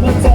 Let's